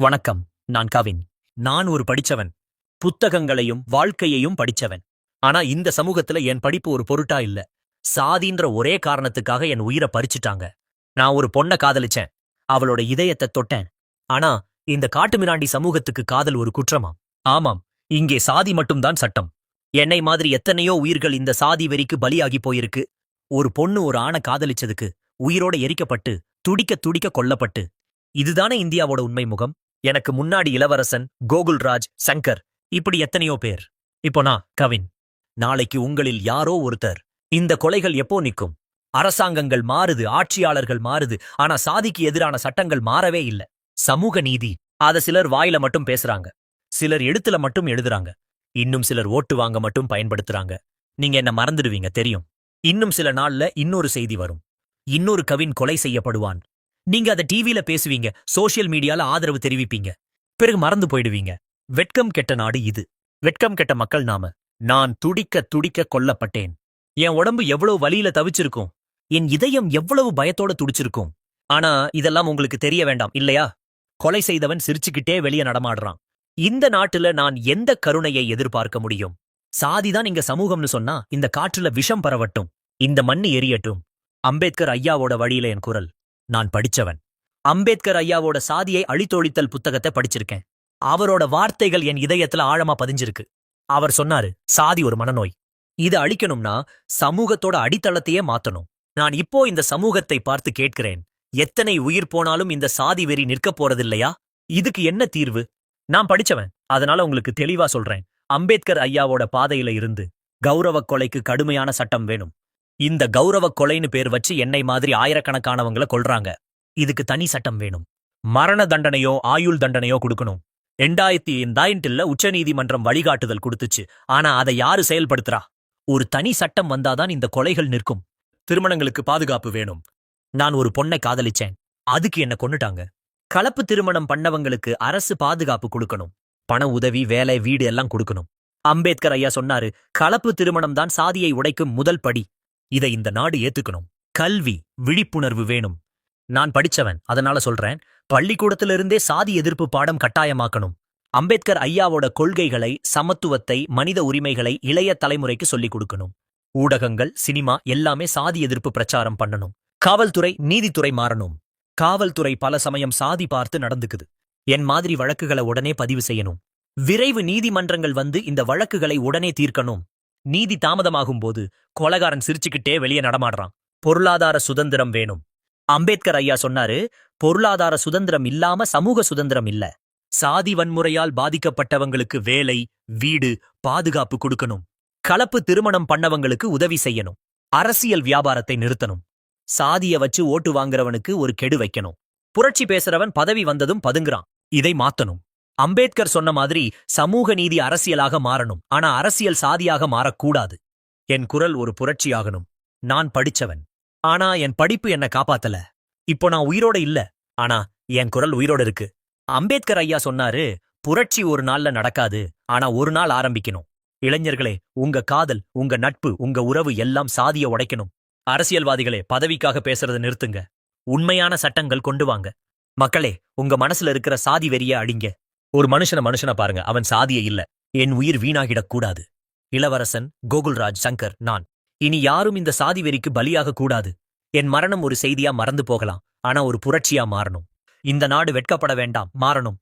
வணக்கம் நான் கவின். நான் ஒரு படிச்சவன். புத்தகங்களையும் வாழ்க்கையையும் படிச்சவன். ஆனா இந்த சமூகத்துல என் படிப்பு ஒரு பொருட்டா இல்ல. சாதின்ற ஒரே காரணத்துக்காக என் உயிரை பறிச்சுட்டாங்க. நான் ஒரு பொண்ண காதலிச்சேன். அவளோட இதயத்தை தொட்டேன். ஆனா இந்த காட்டுமிராண்டி சமூகத்துக்கு காதல் ஒரு குற்றமா ஆமாம் இங்கே சாதி மட்டும்தான் சட்டம். என்னை மாதிரி எத்தனையோ உயிர்கள் இந்த சாதி வெறிக்கு பலியாகி போயிருக்கு. ஒரு பொண்ணு ஒரு ஆணை காதலிச்சதுக்கு உயிரோட எரிக்கப்பட்டு துடிக்க துடிக்க கொல்லப்பட்டு. இதுதானே இந்தியாவோட உண்மை முகம்? எனக்கு முன்னாடி இளவரசன் கோகுல்ராஜ் சங்கர். இப்படி எத்தனையோ பேர். இப்போ நான் கவின். நாளைக்கு உங்களில் யாரோ ஒருத்தர். இந்த கொலைகள் எப்போ நிக்கும் அரசாங்கங்கள் மாறுது ஆட்சியாளர்கள் மாறுது ஆனா சாதிக்கு எதிரான சட்டங்கள் மாறவே இல்ல. சமூக நீதி. அத சிலர் வாயில மட்டும் பேசுறாங்க. சிலர் எழுத்துல மட்டும் எழுதுறாங்க. இன்னும் சிலர் ஓட்டு வாங்க மட்டும் பயன்படுத்துறாங்க. நீங்க என்ன மறந்துடுவீங்க தெரியும். இன்னும் சில நாள்ல இன்னொரு செய்தி வரும். இன்னொரு கவின் கொலை செய்யப்படுவான். நீங்க அதை டிவில பேசுவீங்க. சோஷியல் மீடியால ஆதரவு தெரிவிப்பீங்க. பிறகு மறந்து போயிடுவீங்க. வெட்கம் கெட்ட நாடு இது. வெட்கம் கெட்ட மக்கள் நாம. நான் துடிக்க துடிக்க கொல்லப்பட்டேன். என் உடம்பு எவ்வளவு வழியில தவிச்சிருக்கும். என் இதயம் எவ்வளவு பயத்தோட துடிச்சிருக்கும். ஆனா இதெல்லாம் உங்களுக்கு தெரிய வேண்டாம் இல்லையா? கொலை செய்தவன் சிரிச்சுக்கிட்டே வெளியே நடமாடுறான். இந்த நாட்டுல நான் எந்த கருணையை எதிர்பார்க்க முடியும்? சாதிதான் இங்க சமூகம்னு சொன்னா இந்த காற்றுல விஷம் பரவட்டும். இந்த மண்ணு எரியட்டும். அம்பேத்கர் ஐயாவோட வழியில என் குரல். நான் படிச்சவன். அம்பேத்கர் ஐயாவோட சாதியை அழித்தொழித்தல் புத்தகத்தை படிச்சிருக்கேன். அவரோட வார்த்தைகள் என் இதயத்துல ஆழமா பதிஞ்சிருக்கு. அவர் சொன்னாரு சாதி ஒரு மனநோய். இது அழிக்கணும்னா சமூகத்தோட அடித்தளத்தையே மாத்தணும். நான் இப்போ இந்த சமூகத்தை பார்த்து கேட்கிறேன் எத்தனை உயிர் போனாலும் இந்த சாதி வெறி நிற்கப் போறதில்லையா? இதுக்கு என்ன தீர்வு? நான் படிச்சவன் அதனால உங்களுக்கு தெளிவா சொல்றேன். அம்பேத்கர் ஐயாவோட பாதையில இருந்து கௌரவக் கொலைக்கு கடுமையான சட்டம் வேணும். இந்த கௌரவக் கொலைன்னு பேர் வச்சு என்னை மாதிரி ஆயிரக்கணக்கானவங்கள கொல்றாங்க. இதுக்கு தனி சட்டம் வேணும். மரண தண்டனையோ ஆயுள் தண்டனையோ கொடுக்கணும். ரெண்டாயிரத்தி ஐந்தாயிரத்துல உச்சநீதிமன்றம் வழிகாட்டுதல் கொடுத்துச்சு. ஆனா அதை யாரு செயல்படுத்துறா? ஒரு தனி சட்டம் வந்தாதான் இந்த கொலைகள் நிற்கும். திருமணங்களுக்கு பாதுகாப்பு வேணும். நான் ஒரு பொண்ணை காதலிச்சேன். அதுக்கு என்ன கொன்னுட்டாங்க. கலப்பு திருமணம் பண்ணவங்களுக்கு அரசு பாதுகாப்பு கொடுக்கணும். பண உதவி வேலை வீடு எல்லாம் கொடுக்கணும். அம்பேத்கர் ஐயா சொன்னாரு கலப்பு திருமணம் தான் சாதியை உடைக்கும் முதல் படி. இதை இந்த நாடு ஏத்துக்கணும். கல்வி விழிப்புணர்வு வேணும். நான் படிச்சவன் அதனால சொல்றேன். பள்ளிக்கூடத்திலிருந்தே சாதி எதிர்ப்பு பாடம் கட்டாயமாக்கணும். அம்பேத்கர் ஐயாவோட கொள்கைகளை சமத்துவத்தை மனித உரிமைகளை இளைய தலைமுறைக்கு சொல்லிக் கொடுக்கணும். ஊடகங்கள் சினிமா எல்லாமே சாதி எதிர்ப்பு பிரச்சாரம் பண்ணணும். காவல்துறை நீதித்துறை மாறணும். காவல்துறை பல சமயம் சாதி பார்த்து நடந்துக்குது. என் மாதிரி வழக்குகளை உடனே பதிவு செய்யணும். விரைவு நீதிமன்றங்கள் வந்து இந்த வழக்குகளை உடனே தீர்க்கணும். நீதி தாமதமாகும் போது கொலகாரன் சிரிச்சுக்கிட்டே வெளியே நடமாடுறான். பொருளாதார சுதந்திரம் வேணும். அம்பேத்கர் ஐயா சொன்னாரு பொருளாதார சுதந்திரம் இல்லாம சமூக சுதந்திரம் இல்ல. சாதி வன்முறையால் பாதிக்கப்பட்டவங்களுக்கு வேலை வீடு பாதுகாப்பு கொடுக்கணும். கலப்பு திருமணம் பண்ணவங்களுக்கு உதவி செய்யணும். அரசியல் வியாபாரத்தை நிறுத்தணும். சாதிய வச்சு ஓட்டு வாங்குறவனுக்கு ஒரு கெடு வைக்கணும். புரட்சி பேசுறவன் பதவி வந்ததும் பதுங்குறான். இதை மாத்தணும். அம்பேத்கர் சொன்ன மாதிரி சமூக நீதி அரசியலாக மாறணும். ஆனா அரசியல் சாதியாக மாறக்கூடாது. என் குரல் ஒரு புரட்சியாகணும். நான் படிச்சவன். ஆனா என் படிப்பு என்ன காப்பாத்தல. இப்போ நான் உயிரோட இல்ல. ஆனா என் குரல் உயிரோட இருக்கு. அம்பேத்கர் ஐயா சொன்னாரு புரட்சி ஒரு நாள்ல நடக்காது. ஆனா ஒரு நாள் ஆரம்பிக்கணும். இளைஞர்களே உங்க காதல் உங்க நட்பு உங்க உறவு எல்லாம் சாதிய உடைக்கணும். அரசியல்வாதிகளே பதவிக்காக பேசுறத நிறுத்துங்க. உண்மையான சட்டங்கள் கொண்டு வாங்க. மக்களே உங்க மனசுல இருக்கிற சாதி வெறிய அடிங்க ஒரு மனுஷன மனுஷன பாருங்க. அவன் சாதியே இல்ல. என் உயிர் வீணாகிடக் கூடாது. இளவரசன் கோகுல்ராஜ் சங்கர் நான். இனி யாரும் இந்த சாதி வெறிக்கு பலியாக கூடாது. என் மரணம் ஒரு செய்தியா மறந்து போகலாம். ஆனா ஒரு புரட்சியா மாறணும். இந்த நாடு வெட்கப்பட வேண்டாம். மாறணும்.